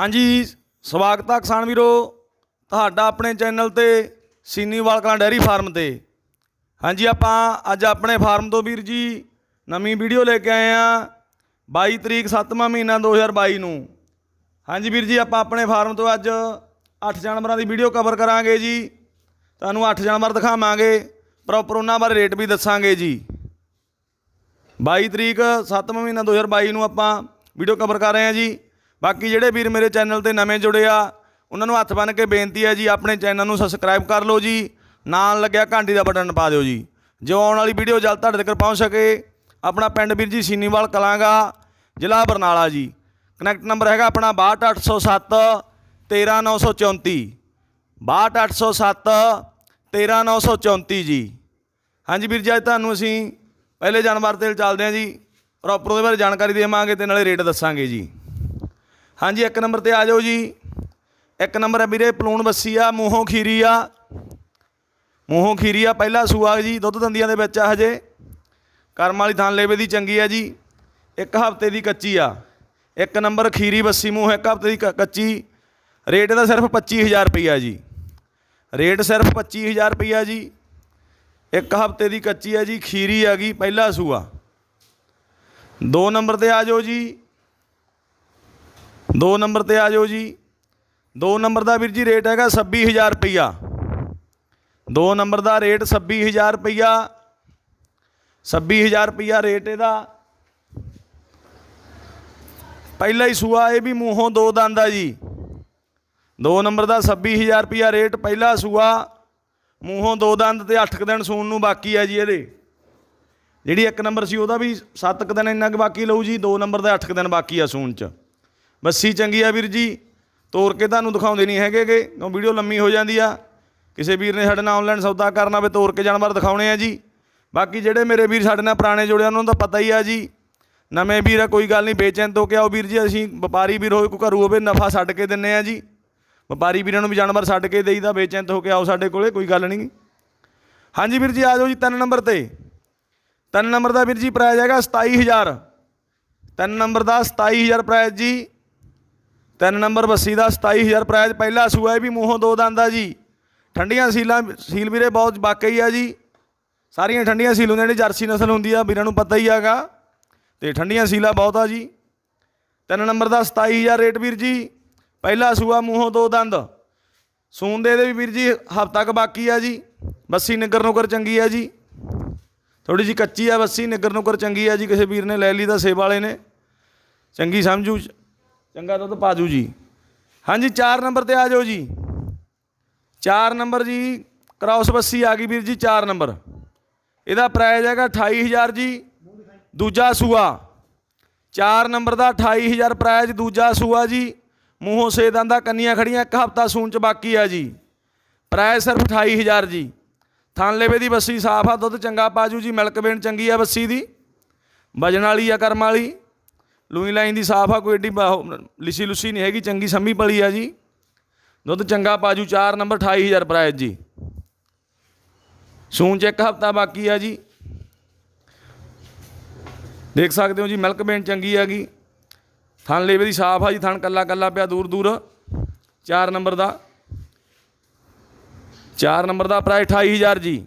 ਹਾਂਜੀ, ਸਵਾਗਤ ਆ ਕਿਸਾਨ ਵੀਰੋ। ਤੁਹਾਡਾ ਆਪਣੇ ਚੈਨਲ ਤੇ ਸੀਨੀਵਾਲ ਕਲਾਂ ਡੈਰੀ ਫਾਰਮ ਤੇ। ਹਾਂਜੀ, ਆਪਾਂ ਅੱਜ ਆਪਣੇ ਫਾਰਮ ਤੋਂ ਵੀਰ ਜੀ ਨਵੀਂ ਵੀਡੀਓ ਲੈ ਕੇ ਆਏ ਆ 22 ਤਰੀਕ 7ਵਾਂ ਮਹੀਨਾ 2022 ਨੂੰ। ਹਾਂਜੀ ਵੀਰ ਜੀ, ਆਪਾਂ ਆਪਣੇ ਫਾਰਮ ਤੋਂ ਅੱਜ 8 ਜਾਨਵਰਾਂ ਦੀ ਵੀਡੀਓ ਕਵਰ ਕਰਾਂਗੇ ਜੀ। ਤੁਹਾਨੂੰ 8 ਜਾਨਵਰ ਦਿਖਾਵਾਂਗੇ ਪ੍ਰੋਪਰ ਉਹਨਾਂ ਬਾਰੇ ਰੇਟ ਵੀ ਦੱਸਾਂਗੇ ਜੀ। 22 ਤਰੀਕ 7ਵਾਂ ਮਹੀਨਾ 2022 ਨੂੰ ਆਪਾਂ ਵੀਡੀਓ ਕਵਰ ਕਰ ਰਹੇ ਹਾਂ ਜੀ। ਬਾਕੀ ਜਿਹੜੇ ਵੀਰ ਮੇਰੇ ਚੈਨਲ ਤੇ ਨਵੇਂ ਜੁੜੇ ਆ, ਉਹਨਾਂ ਨੂੰ ਹੱਥ ਬੰਨ੍ਹ ਕੇ ਬੇਨਤੀ ਹੈ ਜੀ, ਆਪਣੇ ਚੈਨਲ ਨੂੰ ਸਬਸਕ੍ਰਾਈਬ ਕਰ ਲਓ ਜੀ, ਨਾਲ ਲੱਗਿਆ ਘੰਟੀ ਦਾ ਬਟਨ ਪਾ ਦਿਓ ਜੀ। ਜੋ ਆਉਣ ਵਾਲੀ ਵੀਡੀਓ ਜਲਦ ਤੁਹਾਡੇ ਤੱਕ ਪਹੁੰਚ ਸਕੇ, ਆਪਣਾ ਪਿੰਡ ਵੀਰ ਜੀ ਸੀਨੀਵਾਲ ਕਲਾਂਗਾ, ਜ਼ਿਲ੍ਹਾ ਬਰਨਾਲਾ ਜੀ। ਕਨੈਕਟ ਨੰਬਰ ਹੈਗਾ ਆਪਣਾ 62807 13934 62807 13934 ਜੀ। ਹਾਂਜੀ ਵੀਰ ਜੀ, ਅੱਜ ਤੁਹਾਨੂੰ ਅਸੀਂ ਪਹਿਲੇ ਜਾਨਵਰ ਤੇ ਚੱਲਦੇ ਹਾਂ ਜੀ ਪ੍ਰੋਪਰ ਉਹਦੇ ਬਾਰੇ ਜਾਣਕਾਰੀ ਦੇਵਾਂਗੇ ਤੇ ਨਾਲੇ ਰੇਟ ਦੱਸਾਂਗੇ ਜੀ। ਹਾਂਜੀ, ਇੱਕ ਨੰਬਰ ਤੇ ਆ ਜਾਓ ਜੀ। ਇੱਕ ਨੰਬਰ ਹੈ ਵੀਰੇ, ਪਲੂਣ ਬੱਸੀ ਆ, ਮੂੰਹੋਂ ਖੀਰੀ ਆ। ਮੂੰਹੋਂ ਖੀਰੀ ਆ, ਪਹਿਲਾ ਸੂਆ ਜੀ, ਦੁੱਧ ਦੰਦੀਆਂ ਦੇ ਵਿੱਚ ਆ ਹਜੇ। ਕਰਮ ਵਾਲੀ ਥਾਂ ਲੇਵੇ ਦੀ ਚੰਗੀ ਆ ਜੀ। ਇੱਕ ਹਫ਼ਤੇ ਦੀ ਕੱਚੀ ਆ। ਇੱਕ ਨੰਬਰ ਖੀਰੀ ਬੱਸੀ, ਮੂੰਹ ਇੱਕ ਹਫ਼ਤੇ ਦੀ ਕ- ਕੱਚੀ। ਰੇਟ ਇਹਦਾ ਸਿਰਫ 25000 ਰੁਪਈਆ ਜੀ। ਰੇਟ ਸਿਰਫ 25000 ਰੁਪਈਆ ਜੀ। ਇੱਕ ਹਫ਼ਤੇ ਦੀ ਕੱਚੀ ਆ ਜੀ, ਖੀਰੀ ਆ ਗਈ, ਪਹਿਲਾ ਸੂਆ। ਦੋ ਨੰਬਰ ਤੇ ਆ ਜਾਓ ਜੀ। ਦੋ ਨੰਬਰ ਤੇ ਆ ਜਾਓ ਜੀ। ਦੋ ਨੰਬਰ ਦਾ ਵੀਰ ਜੀ ਰੇਟ ਹੈਗਾ 26000 ਰੁਪਈਆ। ਦੋ ਨੰਬਰ ਦਾ ਰੇਟ 26000 ਰੁਪਈਆ। 26000 ਰੁਪਈਆ ਰੇਟ ਇਹਦਾ। ਪਹਿਲਾ ਹੀ ਸੂਆ ਇਹ ਵੀ ਮੂੰਹੋਂ ਦੋ ਦੰਦ ਆ ਜੀ। ਦੋ ਨੰਬਰ ਦਾ 26000 ਰੁਪਈਆ ਰੇਟ ਪਹਿਲਾ ਸੂਆ। ਮੂੰਹੋਂ ਦੋ ਦੰਦ ਤੇ 8 ਦਿਨ ਸੂਣ ਨੂੰ ਬਾਕੀ ਆ ਜੀ ਇਹਦੇ। ਜਿਹੜੀ ਇੱਕ ਨੰਬਰ ਸੀ ਉਹਦਾ ਵੀ 7 ਦਿਨ ਇੰਨਾ ਕੁ ਬਾਕੀ ਲਊ ਜੀ, ਦੋ ਨੰਬਰ ਦਾ 8 ਦਿਨ ਬਾਕੀ ਆ ਸੂਣ ਚ। ਬੱਸੀ ਚੰਗੀ ਆ ਵੀਰ ਜੀ, ਤੋਰ ਕੇ ਤੁਹਾਨੂੰ ਦਿਖਾਉਂਦੇ ਨਹੀਂ ਹੈਗੇਗੇ ਕਿਉਂ ਵੀਡੀਓ ਲੰਮੀ ਹੋ ਜਾਂਦੀ ਆ। ਕਿਸੇ ਵੀਰ ਨੇ ਸਾਡੇ ਨਾਲ ਆਨਲਾਈਨ ਸੌਦਾ ਕਰਨਾ ਹੋਵੇ, ਤੋਰ ਕੇ ਜਾਨਵਰ ਦਿਖਾਉਣੇ ਆ ਜੀ। ਬਾਕੀ ਜਿਹੜੇ ਮੇਰੇ ਵੀਰ ਸਾਡੇ ਨਾਲ ਪੁਰਾਣੇ ਜੁੜਿਆ ਉਹਨਾਂ ਨੂੰ ਤਾਂ ਪਤਾ ਹੀ ਆ ਜੀ। ਨਵੇਂ ਵੀਰ ਆ, ਕੋਈ ਗੱਲ ਨਹੀਂ, ਬੇਚੈਨ ਤੋਂ ਕਿਹਾ ਆਓ ਵੀਰ ਜੀ, ਅਸੀਂ ਵਪਾਰੀ ਵੀਰ ਹੋਏ, ਕੋਈ ਘਰੂ ਹੋਵੇ, ਨਫਾ ਛੱਡ ਕੇ ਦਿੰਨੇ ਆ ਜੀ। ਵਪਾਰੀ ਵੀਰਾਂ ਨੂੰ ਵੀ ਜਾਨਵਰ ਛੱਡ ਕੇ ਦੇਈਦਾ, ਬੇਚੈਨ ਹੋ ਕੇ ਆਓ ਸਾਡੇ ਕੋਲੇ, ਕੋਈ ਗੱਲ ਨਹੀਂ। ਹਾਂਜੀ ਵੀਰ ਜੀ, ਆ ਜਾਓ ਜੀ ਤਿੰਨ ਨੰਬਰ ਤੇ। ਤਿੰਨ ਨੰਬਰ ਦਾ ਵੀਰ ਜੀ ਪ੍ਰਾਈਜ਼ ਹੈਗਾ 27000 ਤਿੰਨ ਨੰਬਰ ਦਾ 27000 ਪ੍ਰਾਈਜ਼ ਜੀ। ਤਿੰਨ ਨੰਬਰ ਬੱਸੀ ਦਾ 27000 ਪ੍ਰਾਈਜ਼, ਪਹਿਲਾ ਸੂਆ ਇਹ ਵੀ ਮੂੰਹੋਂ ਦੋ ਦੰਦ ਆ ਜੀ। ਠੰਡੀਆਂ ਸੀਲਾਂ, ਸੀਲ ਵੀਰੇ ਬਹੁਤ ਵਾਕਈ ਆ ਜੀ। ਸਾਰੀਆਂ ਠੰਡੀਆਂ ਸੀਲ ਹੁੰਦੀਆਂ ਨੇ, ਜਰਸੀ ਨਸਲ ਹੁੰਦੀ ਆ, ਵੀਰਾਂ ਨੂੰ ਪਤਾ ਹੀ ਹੈਗਾ ਤੇ ਠੰਡੀਆਂ ਸੀਲਾਂ ਬਹੁਤ ਆ ਜੀ। ਤਿੰਨ ਨੰਬਰ ਦਾ 27000 ਰੇਟ ਵੀਰ ਜੀ, ਪਹਿਲਾ ਸੂਆ ਮੂੰਹੋਂ ਦੋ ਦੰਦ। ਸੂਨ ਦੇ ਦੇ ਵੀ ਵੀਰ ਜੀ, ਹਫ਼ਤਾ ਕ ਬਾਕੀ ਆ ਜੀ। ਬੱਸੀ ਨਿੱਗਰ ਨੁਕਰ ਚੰਗੀ ਆ ਜੀ। ਥੋੜੀ ਜੀ ਕੱਚੀ ਆ ਬੱਸੀ, ਨਿੱਗਰ ਨੁਕਰ ਚੰਗੀ ਆ ਜੀ, ਕਿਸੇ ਵੀਰ ਨੇ ਲੈ ਲਈ ਤਾਂ ਸੇਬ ਵਾਲੇ ਨੇ। ਚੰਗੀ ਸਮਝੂ ਚੰਗਾ ਦੁੱਧ ਪਾਜੂ ਜੀ। ਹਾਂਜੀ 4 ਨੰਬਰ ਤੇ ਆ ਜਾਓ ਜੀ। 4 ਨੰਬਰ ਜੀ ਕ੍ਰਾਸ ਬੱਸੀ ਆ ਗਈ ਵੀਰ ਜੀ 4 ਨੰਬਰ। ਇਹਦਾ ਪ੍ਰਾਈਸ ਹੈਗਾ 28000 ਜੀ, ਦੂਜਾ ਸੂਆ। 4 ਨੰਬਰ ਦਾ 28000 ਪ੍ਰਾਈਸ ਦੂਜਾ ਸੂਆ ਜੀ। ਮੂੰਹੋਂ ਸੇ ਦੰਦਾ ਕੰਨੀਆਂ ਖੜੀਆਂ, ਇੱਕ ਹਫ਼ਤਾ ਸੂਣ ਚ ਬਾਕੀ ਆ ਜੀ। ਪ੍ਰਾਈਸ ਸਿਰਫ 28000 ਜੀ। ਥਣ ਦੀ ਬੱਸੀ ਸਾਫ਼ ਆ, ਦੁੱਧ ਚੰਗਾ ਪਾਜੂ ਜੀ, ਮਿਲਕ ਵੇਣ ਚੰਗੀ ਆ ਬੱਸੀ ਦੀ। ਵਜਣ ਵਾਲੀ ਆ, ਕਰਮ ਵਾਲੀ। ਲੂਈ ਲਾਈਨ ਦੀ ਸਾਫ਼ ਆ, ਕੋਈ ਏਡੀ ਬਾਹੋ- ਲਿਸੀ ਲੁਸੀ ਨਹੀਂ ਹੈਗੀ, ਚੰਗੀ ਸੰਮੀ ਪਲੀ ਆ ਜੀ। ਦੁੱਧ ਚੰਗਾ ਪਾਜੂ 4 ਨੰਬਰ 28000 ਪ੍ਰਾਈਸ ਜੀ। ਸੂਨ ਚ ਇੱਕ ਹਫ਼ਤਾ ਬਾਕੀ ਆ ਜੀ। ਦੇਖ ਸਕਦੇ ਹੋ ਜੀ, ਮਿਲਕ ਬੇਨ ਚੰਗੀ ਹੈਗੀ ਥਣ ਲੇਵੇ ਦੀ ਸਾਫ਼ ਆ ਜੀ, ਥਣ ਕੱਲਾ ਕੱਲਾ ਪਿਆ ਦੂਰ ਦੂਰ। 4 ਨੰਬਰ ਦਾ। 4 ਨੰਬਰ ਦਾ ਪ੍ਰਾਈਸ 28000 ਜੀ।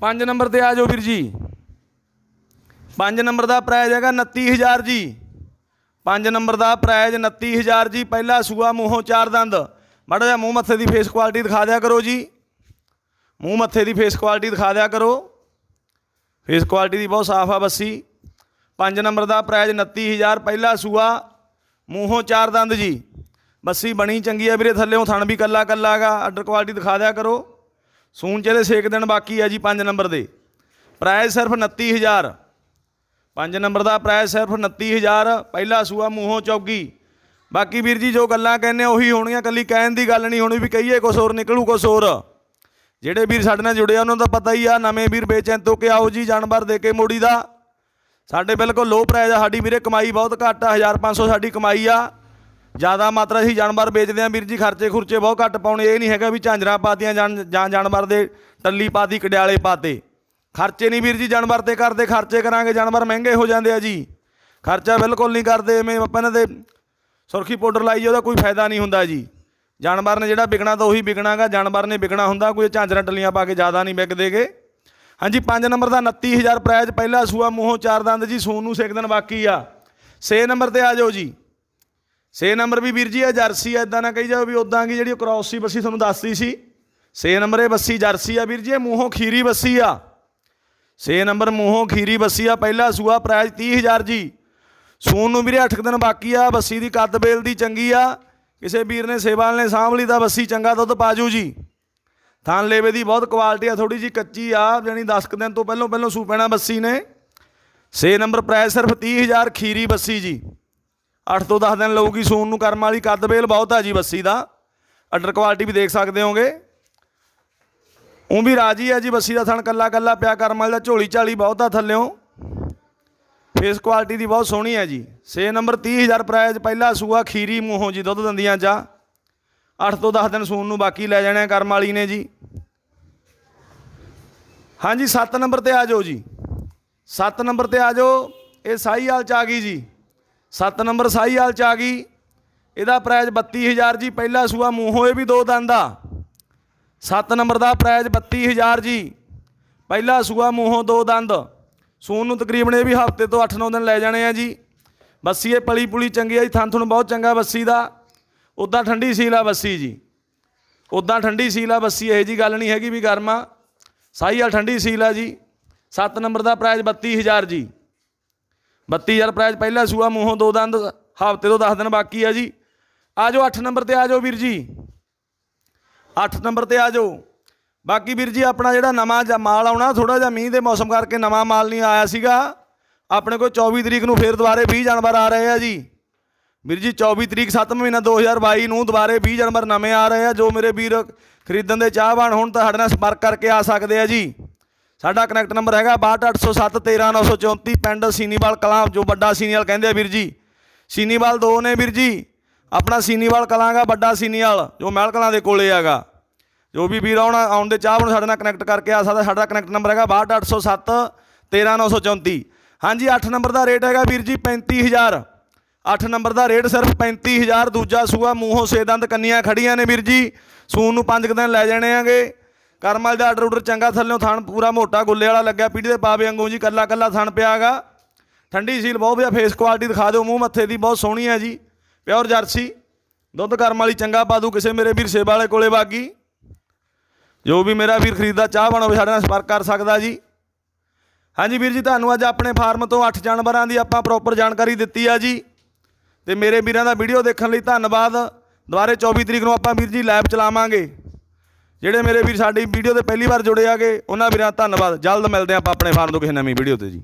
5 ਨੰਬਰ ਤੇ ਆ ਜਾਓ ਵੀਰ ਜੀ। 5 ਨੰਬਰ ਦਾ ਪ੍ਰਾਈਸ ਹੈਗਾ 29000 ਜੀ। 5 ਨੰਬਰ ਦਾ ਪ੍ਰਾਈਸ 29000 ਜੀ, ਪਹਿਲਾ ਸੂਆ ਮੂੰਹੋਂ ਚਾਰ ਦੰਦ। ਮਾੜਾ ਜਿਹਾ ਮੂੰਹ ਮੱਥੇ ਦੀ ਫੇਸ ਕੁਆਲਿਟੀ ਦਿਖਾ ਦਿਆ ਕਰੋ ਜੀ। ਮੂੰਹ ਮੱਥੇ ਦੀ ਫੇਸ ਕੁਆਲਿਟੀ ਦਿਖਾ ਦਿਆ ਕਰੋ। ਫੇਸ ਕੁਆਲਿਟੀ ਦੀ ਬਹੁਤ ਸਾਫ਼ ਆ ਬੱਸੀ। 5 ਨੰਬਰ ਦਾ ਪ੍ਰਾਈਸ 29000 ਪਹਿਲਾ ਸੂਆ ਮੂੰਹੋਂ ਚਾਰ ਦੰਦ ਜੀ। ਬੱਸੀ ਬਣੀ ਚੰਗੀ ਆ ਵੀਰੇ, ਥੱਲੇੋਂ ਥਣ ਵੀ ਕੱਲਾ ਕੱਲਾ ਹੈਗਾ ਆਰਡਰ ਕੁਆਲਿਟੀ ਦਿਖਾ ਦਿਆ ਕਰੋ। ਸੂਨ ਚ ਇਹਦੇ ਛੇ ਦਿਨ ਬਾਕੀ ਆ ਜੀ 5 ਨੰਬਰ ਦੇ। ਪ੍ਰਾਈਜ਼ ਸਿਰਫ 29000 ਪੰਜ ਨੰਬਰ ਦਾ ਪ੍ਰਾਈਸ ਸਿਰਫ 29000 ਪਹਿਲਾ ਸੂਆ ਮੂੰਹੋਂ ਚੌਗੀ। ਬਾਕੀ ਵੀਰ ਜੀ ਜੋ ਗੱਲਾਂ ਕਹਿੰਦੇ ਉਹੀ ਹੋਣੀਆਂ ਕੱਲੀ ਕਹਿਣ ਦੀ ਗੱਲ ਨਹੀਂ ਹੋਣੀ ਵੀ ਕਹੀਏ ਕੁਛ ਹੋਰ, ਨਿਕਲੂ ਕੁਛ ਹੋਰ। ਜਿਹੜੇ ਵੀਰ ਸਾਡੇ ਨਾਲ ਜੁੜੇ ਆ, ਉਹਨਾਂ ਦਾ ਪਤਾ ਹੀ ਆ, ਨਵੇਂ ਵੀਰ ਬੇਚੈਨ ਤੋਂ ਕਿ ਆਓ ਜੀ, ਜਾਨਵਰ ਦੇ ਕੇ ਮੋੜੀ ਦਾ। ਸਾਡੇ ਬਿਲਕੁਲ ਲੋ ਪ੍ਰਾਈਸ ਆ, ਸਾਡੀ ਵੀਰੇ ਕਮਾਈ ਬਹੁਤ ਘੱਟ ਆ 1500 ਸਾਡੀ ਕਮਾਈ ਆ। ਜ਼ਿਆਦਾ ਮਾਤਰਾ ਅਸੀਂ ਜਾਨਵਰ ਵੇਚਦੇ ਆ, ਵੀਰ ਜੀ, ਖਰਚੇ ਖੁਰਚੇ ਬਹੁਤ ਘੱਟ ਪਾਉਣੇ, ਇਹ ਨਹੀਂ ਹੈਗਾ ਵੀ ਝਾਂਜਰਾਂ ਪਾਤੀਆਂ ਜਾਨ, ਜਾਂ ਜਾਨਵਰ ਦੇ ਟੱਲੀ ਪਾਤੀ, ਕਡਿਆਲੇ ਪਾਤੇ। ਖਰਚੇ ਨਹੀਂ ਵੀਰ ਜੀ, ਜਾਨਵਰ ਤੇ ਕਰਦੇ ਖਰਚੇ ਕਰਾਂਗੇ, ਜਾਨਵਰ ਮਹਿੰਗੇ ਹੋ ਜਾਂਦੇ ਆ ਜੀ। ਖਰਚਾ ਬਿਲਕੁਲ ਨਹੀਂ ਕਰਦੇ, ਐਵੇਂ ਆਪਾਂ ਇਹਨਾਂ ਦੇ ਸੁਰਖੀ ਪਾਊਡਰ ਲਾਈ ਜੀ ਉਹਦਾ ਕੋਈ ਫਾਇਦਾ ਨਹੀਂ ਹੁੰਦਾ ਜੀ। ਜਾਨਵਰ ਨੇ ਜਿਹੜਾ ਵਿਕਣਾ ਤਾਂ ਉਹੀ ਵਿਕਣਾਗਾ, ਜਾਨਵਰ ਨੇ ਵਿਕਣਾ ਹੁੰਦਾ, ਕੋਈ ਝਾਂਜਰਾਂ ਟੱਲੀਆਂ ਪਾ ਕੇ ਜ਼ਿਆਦਾ ਨਹੀਂ ਵਿਕਦੇਗੇ ਹਾਂਜੀ 5 ਨੰਬਰ ਦਾ 29000 ਪ੍ਰਾਈਜ਼ ਪਹਿਲਾ ਸੂਆ ਮੂੰਹੋਂ ਚਾਰ ਦੰਦ ਜੀ ਸੂਨ ਨੂੰ ਸੇਕ ਦਿਨ ਬਾਕੀ ਆ। 6 ਨੰਬਰ ਤੇ ਆ ਜਾਓ ਜੀ। 6 ਨੰਬਰ ਵੀ ਵੀਰ ਜੀ, ਇਹ ਜਰਸੀ ਆ ਇਦਾਂ ਨਾ ਕਹੀ ਜਾਓ ਵੀ ਉਦਾਂ ਕੀ ਜਿਹੜੀ ਉਹ ਸੀ, ਬੱਸੀ ਤੁਹਾਨੂੰ ਦੱਸਦੀ ਸੀ। 6 ਨੰਬਰ ਇਹ ਬੱਸੀ ਜਰਸੀ ਆ ਵੀਰ ਜੀ, ਇਹ ਮੂੰਹੋਂ ਖੀਰੀ ਬੱਸੀ ਆ। 6 ਨੰਬਰ ਮੂੰਹੋਂ ਖੀਰੀ ਬੱਸੀ ਆ, ਪਹਿਲਾ ਸੂਆ ਪ੍ਰਾਈਜ਼ 30000 ਜੀ। ਸੂਨ ਨੂੰ ਵੀਰੇ 8 ਦਿਨ ਬਾਕੀ ਆ, ਬੱਸੀ ਦੀ ਕੱਦ ਬੇਲ ਦੀ ਚੰਗੀ ਆ। ਕਿਸੇ ਵੀਰ ਨੇ ਸੇਵਾਲ ਨੇ ਸਾਂਭ ਲਈ ਤਾਂ ਬੱਸੀ ਚੰਗਾ ਦੁੱਧ ਪਾਜੂ ਜੀ ਥਾਂ ਲੇਵੇ ਦੀ ਬਹੁਤ ਕੁਆਲਿਟੀ ਆ ਥੋੜੀ ਜੀ ਕੱਚੀ ਆ, ਜਾਣੀ 10 ਕੁ ਦਿਨ ਤੋਂ ਪਹਿਲਾਂ ਪਹਿਲਾਂ ਸੂ ਪੈਣਾ ਬੱਸੀ ਨੇ। 6 ਨੰਬਰ ਪ੍ਰਾਈਸ ਸਿਰਫ 30000 ਖੀਰੀ ਬੱਸੀ ਜੀ। 8 ਤੋਂ 10 ਦਿਨ ਲਊਗੀ ਸੂਨ ਨੂੰ, ਕਰਮ ਵਾਲੀ ਕੱਦ ਬੇਲ ਬਹੁਤ ਆ ਜੀ ਬੱਸੀ ਦਾ। ਅਡਰ ਕੁਆਲਿਟੀ ਵੀ ਦੇਖ ਸਕਦੇ ਹੋਗੇ। ਉਹ ਵੀ ਰਾਜੀ ਆ ਜੀ, ਬੱਸੀ ਦਾ ਥਣ ਕੱਲਾ ਕੱਲਾ ਪਿਆ ਕਰਮ ਵਾਲੀ ਦਾ, ਝੋਲੀ ਝਾਲੀ ਬਹੁਤ ਆ ਥੱਲਿਓਂ। ਫੇਸ ਕੁਆਲਿਟੀ ਦੀ ਬਹੁਤ ਸੋਹਣੀ ਹੈ ਜੀ। 6 ਨੰਬਰ 30000 ਪ੍ਰਾਈਜ਼ ਪਹਿਲਾ ਸੂਆ ਖੀਰੀ ਮੂੰਹੋਂ ਜੀ, ਦੁੱਧ ਦੰਦੀਆਂ ਚਾ 8 ਤੋਂ 10 ਦਿਨ ਸੂਣ ਨੂੰ ਬਾਕੀ ਲੈ ਜਾਣੇ ਆ ਕਰਮ ਵਾਲੀ ਨੇ ਜੀ। ਹਾਂਜੀ 7 ਨੰਬਰ ਤੇ ਆ ਜਾਓ ਜੀ। 7 ਨੰਬਰ ਤੇ ਆ ਜਾਓ, ਇਹ ਸਾਈਵਾਲ ਚ ਆ ਗਈ ਜੀ। 7 ਨੰਬਰ ਸਾਈਵਾਲ ਚ ਆ ਗਈ। ਇਹਦਾ ਪ੍ਰਾਈਜ਼ 32000 ਜੀ, ਪਹਿਲਾ ਸੂਆ ਮੂੰਹੋਂ, ਇਹ ਵੀ ਦੋ ਦੰਦ ਆ। 7 ਨੰਬਰ ਦਾ ਪ੍ਰਾਈਜ਼ 32000 ਜੀ। ਪਹਿਲਾ ਸੂਆ ਮੂੰਹੋਂ ਦੋ ਦੰਦ। ਸੂਨ ਨੂੰ ਤਕਰੀਬਨ ਇਹ ਵੀ ਹਫ਼ਤੇ ਤੋਂ 8-9 ਦਿਨ ਲੈ ਜਾਣੇ ਆ ਜੀ। ਬੱਸੀ ਇਹ ਪਲੀ ਪੁਲੀ ਚੰਗੀ ਆ ਜੀ, ਥਣ ਤੁਹਾਨੂੰ ਬਹੁਤ ਚੰਗਾ ਬੱਸੀ ਦਾ। ਉੱਦਾਂ ਠੰਡੀ ਸੀਲ ਆ ਬੱਸੀ ਜੀ। ਉੱਦਾਂ ਠੰਡੀ ਸੀਲ ਆ ਬੱਸੀ, ਇਹ ਜੀ ਗੱਲ ਨਹੀਂ ਹੈਗੀ ਵੀ ਗਰਮ। ਆ ਸਾਈ ਆ ਠੰਡੀ ਸੀਲ ਆ ਜੀ। 7 ਨੰਬਰ ਦਾ ਪ੍ਰਾਈਜ਼ 32000 ਜੀ। 32000 ਪ੍ਰਾਈਜ਼ ਪਹਿਲਾ ਸੂਆ ਮੂੰਹੋਂ ਦੋ ਦੰਦ, ਹਫ਼ਤੇ ਤੋਂ 10 ਦਿਨ ਬਾਕੀ ਆ ਜੀ। ਆ ਜਾਓ 8 ਨੰਬਰ ਤੇ ਆ ਜਾਓ ਵੀਰ ਜੀ। 8 ਨੰਬਰ ਤੇ ਆ ਜਾਓ। ਬਾਕੀ ਵੀਰ ਜੀ, ਆਪਣਾ ਜਿਹੜਾ ਨਵਾਂ ਜਾਂ ਮਾਲ ਆਉਣਾ ਥੋੜਾ ਜਿਹਾ ਮੀਂਹ ਦੇ ਮੌਸਮ ਕਰਕੇ ਨਵਾਂ ਮਾਲ ਨਹੀਂ ਆਇਆ ਸੀਗਾ। ਆਪਣੇ ਕੋਲ 24 ਤਰੀਕ ਨੂੰ ਫੇਰ ਦੁਬਾਰੇ 20 ਜਾਨਵਰ ਆ ਰਹੇ ਆ ਜੀ। ਵੀਰ ਜੀ 24 ਤਰੀਕ 7 ਮਹੀਨਾ 2022 ਨੂੰ ਦੁਬਾਰੇ 20 ਜਾਨਵਰ ਨਵੇਂ ਆ ਰਹੇ ਆ। ਜੋ ਮੇਰੇ ਵੀਰ ਖਰੀਦਣ ਦੇ ਚਾਹਵਾਨ ਹੋਣ ਤਾਂ ਸਾਡੇ ਨਾਲ ਸੰਪਰਕ ਕਰਕੇ ਆ ਸਕਦੇ ਆ ਜੀ। ਸਾਡਾ ਕਨੈਕਟ ਨੰਬਰ ਹੈਗਾ 6280713934 ਪਿੰਡ ਸੀਨੀਵਾਲ ਕਲਾਂ, ਜੋ ਵੱਡਾ ਸੀਨੀਵਾਲ ਕਹਿੰਦੇ ਆ ਵੀਰ ਜੀ। ਸੀਨੀਵਾਲ ਦੋ ਨੇ ਵੀਰ ਜੀ। ਆਪਣਾ ਸੀਨੀਵਾਲ ਕਲਾਂਗਾ, ਵੱਡਾ ਸੀਨੀਵਾਲ, ਜੋ ਮਹਿਲ ਕਲਾਂ ਦੇ ਕੋਲੇ ਹੈਗਾ। ਜੋ ਵੀ ਵੀਰ ਆਉਣਾ, ਆਉਣ ਦੇ ਚਾਹ ਨੂੰ ਸਾਡੇ ਨਾਲ ਕਨੈਕਟ ਕਰਕੇ ਆ ਸਕਦਾ, ਸਾਡਾ ਕਨੈਕਟ ਨੰਬਰ ਹੈਗਾ 6280713934 13934 ਹਾਂਜੀ 8 ਨੰਬਰ ਦਾ ਰੇਟ ਹੈਗਾ ਵੀਰ ਜੀ 35000 8 ਨੰਬਰ ਦਾ ਰੇਟ ਸਿਰਫ 35000 ਦੂਜਾ ਸੂਆ ਮੂੰਹੋਂ ਸੇਦੰਦ ਕੰਨੀਆਂ ਖੜੀਆਂ ਨੇ ਵੀਰ ਜੀ। ਸੂਨ ਨੂੰ 5 ਦਿਨ ਲੈ ਜਾਣੇ ਆਗੇ। ਕਰਮਲ ਦਾ ਆਰਡਰ ਆਰਡਰ ਚੰਗਾ ਥੱਲਿਓਂ ਥਣ ਪੂਰਾ ਮੋਟਾ ਗੁੱਲੇ ਵਾਲਾ ਲੱਗਿਆ, ਪੀੜੀ ਦੇ ਪਾਵੇ ਵਾਂਗੂ ਜੀ ਕੱਲਾ ਕੱਲਾ ਥਣ ਪਿਆਗਾ ਠੰਡੀ ਸੀਲ ਬਹੁਤ ਵਧੀਆ ਫੇਸ ਕੁਆਲਿਟੀ ਦਿਖਾ ਦਿਓ, ਮੂੰਹ ਮੱਥੇ ਦੀ ਬਹੁਤ ਸੋਹਣੀ ਹੈ ਜੀ। ਪਿਓਰ ਜਰਸੀ, ਦੁੱਧ ਕਰਮ ਵਾਲੀ ਚੰਗਾ ਪਾ ਦੂ ਕਿਸੇ ਮੇਰੇ ਵੀਰ ਸੇਵਾ ਵਾਲੇ ਕੋਲੇ ਬਾਗੀ ਜੋ ਵੀ ਮੇਰਾ ਵੀਰ ਖਰੀਦਦਾ, ਚਾਹ ਹੋਵੇ ਸਾਡੇ ਨਾਲ ਸੰਪਰਕ ਕਰ ਸਕਦਾ ਜੀ। ਹਾਂਜੀ ਵੀਰ ਜੀ, ਤੁਹਾਨੂੰ ਅੱਜ ਆਪਣੇ ਫਾਰਮ ਤੋਂ 8 ਜਾਨਵਰਾਂ ਦੀ ਆਪਾਂ ਪ੍ਰੋਪਰ ਜਾਣਕਾਰੀ ਦਿੱਤੀ ਆ ਜੀ। ਤੇ ਮੇਰੇ ਵੀਰਾਂ ਦਾ ਵੀਡੀਓ ਦੇਖਣ ਲਈ ਧੰਨਵਾਦ। ਦੁਬਾਰੇ 24 ਤਰੀਕ ਨੂੰ ਆਪਾਂ ਵੀਰ ਜੀ ਲਾਈਵ ਚਲਾਵਾਂਗੇ। ਜਿਹੜੇ ਮੇਰੇ ਵੀਰ ਸਾਡੀ ਵੀਡੀਓ ਤੇ ਪਹਿਲੀ ਵਾਰ ਜੁੜੇ ਆਗੇ, ਉਹਨਾਂ ਵੀਰਾਂ ਧੰਨਵਾਦ। ਜਲਦ ਮਿਲਦੇ ਆਪਾਂ ਆਪਣੇ ਫਾਰਮ ਤੋਂ ਕਿਸੇ ਨਵੀਂ ਵੀਡੀਓ ਤੇ ਜੀ।